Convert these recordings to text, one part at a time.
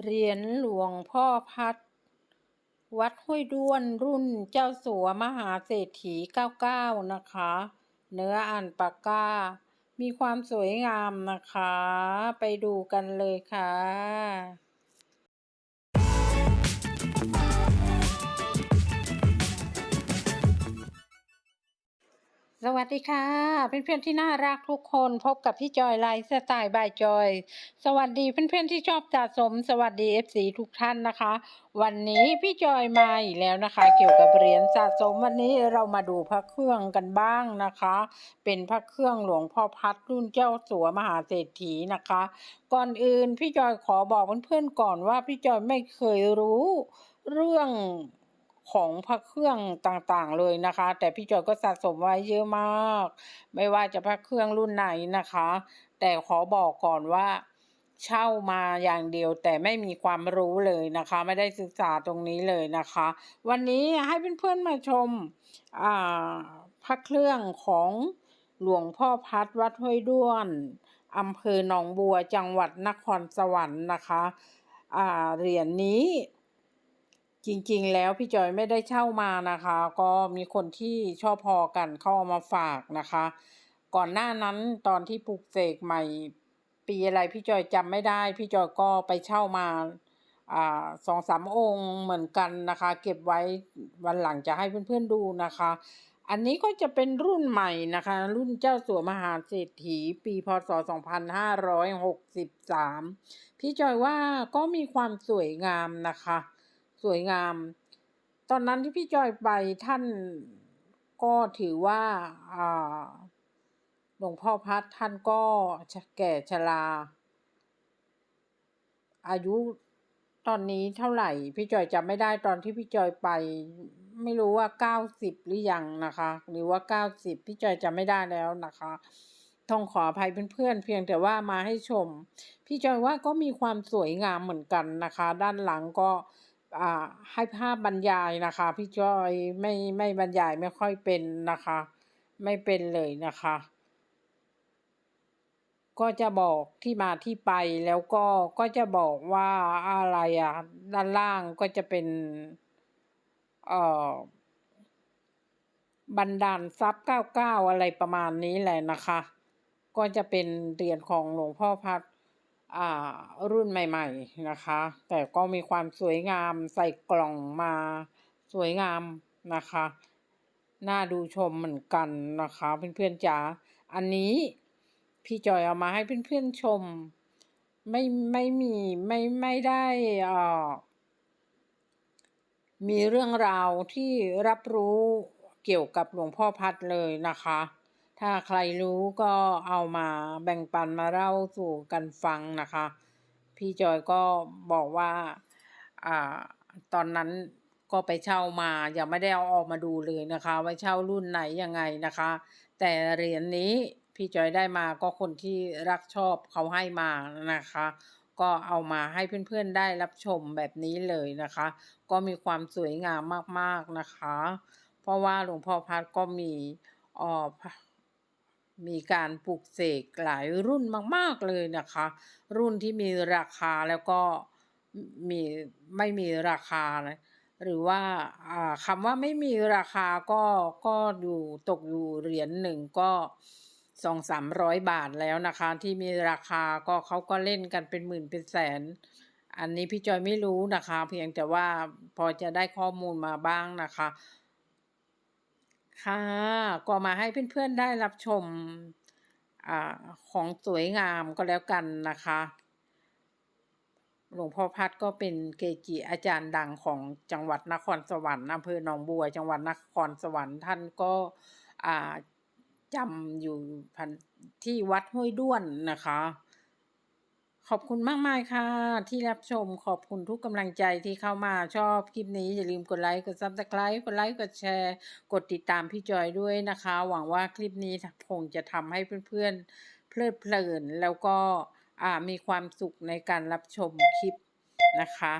เหรียญหลวงพ่อพัด วัดห้วยด้วนรุ่นเจ้าสัวมหาเศรษฐี99นะคะ เนื้ออ่านปากกา มีความสวยงามนะคะ ไปดูกันเลยค่ะ สวัสดีค่ะเพื่อนๆที่น่ารักทุกคนพบกับพี่จอยไลฟ์สไตล์บายจอย สวัสดีเพื่อนๆที่ชอบสะสมสวัสดี FC ทุกท่านนะคะ วันนี้พี่จอยมาอีกแล้วนะคะ เกี่ยวกับเหรียญสะสมวันนี้เรามาดูพระเครื่องกันบ้างนะคะ เป็นพระเครื่องหลวงพ่อพัดรุ่นเจ้าสัวมหาเศรษฐีนะคะ ก่อนอื่นพี่จอยขอบอกเพื่อนๆก่อนว่าพี่จอยไม่เคยรู้เรื่อง ของพระเครื่องต่างๆเลยนะคะ แต่พี่จอยก็สะสมไว้เยอะมาก ไม่ว่าจะพระเครื่องรุ่นไหนนะคะ แต่ขอบอกก่อนว่าเช่ามาอย่างเดียวแต่ไม่มีความรู้เลยนะคะ ไม่ได้ศึกษาตรงนี้เลยนะคะ วันนี้ให้เพื่อนๆมาชมอ่าพระเครื่องของหลวงพ่อพัดวัดห้วยด้วนอำเภอหนองบัวจังหวัดนครสวรรค์นะคะอ่าเหรียญนนี้ จริงๆ แล้วพี่จอยไม่ได้เช่ามานะคะ ก็มีคนที่ชอบพอกันเข้าเอามาฝากนะคะ ก่อนหน้านั้นตอนที่ปลูกเสกใหม่ ปีอะไรพี่จอยจำไม่ได้ พี่จอยก็ไปเช่ามาอ่าสองสามองค์เหมือนกันนะคะ เก็บไว้วันหลังจะให้เพื่อนๆดูนะคะ อันนี้ก็จะเป็นรุ่นใหม่นะคะ รุ่นเจ้าสัวมหาเศรษฐี ปีพศ 2563 พี่จอยว่าก็มีความสวยงามนะคะ สวยงาม ตอนนั้นที่พี่จอยไปท่านก็ถือว่าหลวงพ่อพัดท่านก็แก่ชราอายุตอนนี้เท่าไหร่ พี่จอยจำไม่ได้ตอนที่พี่จอยไป ไม่รู้ว่าเก้าสิบหรือยังนะคะ หรือว่าเก้าสิบพี่จอยจำไม่ได้แล้วนะคะต้องขออภัยเพื่อนๆเพียงแต่ว่ามาให้ชม พี่จอยว่าก็มีความสวยงามเหมือนกันนะคะ ด้านหลังก็ ให้ภาพบรรยายนะคะ พี่จอยไม่ไม่บรรยายไม่ค่อยเป็นนะคะ ไม่เป็นเลยนะคะ ก็จะบอกที่มาที่ไปแล้วก็ก็จะบอกว่าอะไรอะด้านล่างก็จะเป็นเอ่อบันดาลทรัพย์เก้าเก้าอะไรประมาณนี้แหละนะคะ ก็จะเป็นเหรียญของหลวงพ่อพัด รุ่นใหม่ ๆนะคะ แต่ก็มีความสวยงามใส่กล่องมาสวยงามนะคะน่าดูชมเหมือนกันนะคะเพื่อนๆจ๋าอันนี้พี่จอยเอามาให้เพื่อนๆชม ไม่ไม่มีไม่ไม่ได้อ่ามีเรื่องราวที่รับรู้เกี่ยวกับหลวงพ่อพัดเลยนะคะ ถ้าใครรู้ก็เอามาแบ่งปันมาเล่าสู่กันฟังนะคะ พี่จอยก็บอกว่าอ่าตอนนั้นก็ไปเช่ามายังไม่ได้เอาออกมาดูเลยนะคะว่าเช่ารุ่นไหนยังไงนะคะ แต่เหรียญนนี้พี่จอยได้มาก็คนที่รักชอบเขาให้มานะคะ ก็เอามาให้เพื่อนๆได้รับชมแบบนี้เลยนะคะ ก็มีความสวยงามมากๆนะคะ เพราะว่าหลวงพ่อพัดก็มีอ่อ มีการปลูกเสกหลายรุ่นมาก ๆ เลยนะคะ รุ่นที่มีราคาแล้วก็มีไม่มีราคานะหรือว่าคำว่าไม่มีราคาก็ก็อยู่ตกอยู่เหรียญหนึ่งก็สองสามร้อยบาทแล้วนะคะ ที่มีราคาก็เขาก็เล่นกันเป็นหมื่นเป็นแสน อันนี้พี่จอยไม่รู้นะคะ เพียงแต่ว่าพอจะได้ข้อมูลมาบ้างนะคะ ค่ะก็มาให้เพื่อนๆได้รับชมอของสวยงามก็แล้วกันนะคะ หลวงพ่อพัดก็เป็นเกจิอาจารย์ดังของจังหวัดนครสวรรค์อำเภอหนองบัว จังหวัดนครสวรรค์ท่านก็จำอยู่ที่วัดห้วยด้วนนะคะ ขอบคุณมากมายค่ะ ที่รับชมขอบคุณทุกกำลังใจที่เข้ามาชอบคลิปนี้ อย่าลืมกดไลค์ กดซับสไครต์กดไลค์ กดแชร์ กดติดตามพี่จอยด้วยนะคะ หวังว่าคลิปนี้คงจะทำให้เพื่อนๆ เพลิดเพลิน แล้วก็มีความสุขในการรับชมคลิปนะคะ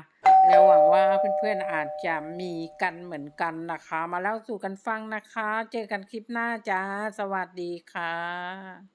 แล้วหวังว่าเพื่อนๆอาจจะมีกันเหมือนกันนะคะ มาเล่าสู่กันฟังนะคะ เจอกันคลิปหน้าจ้า สวัสดีค่ะ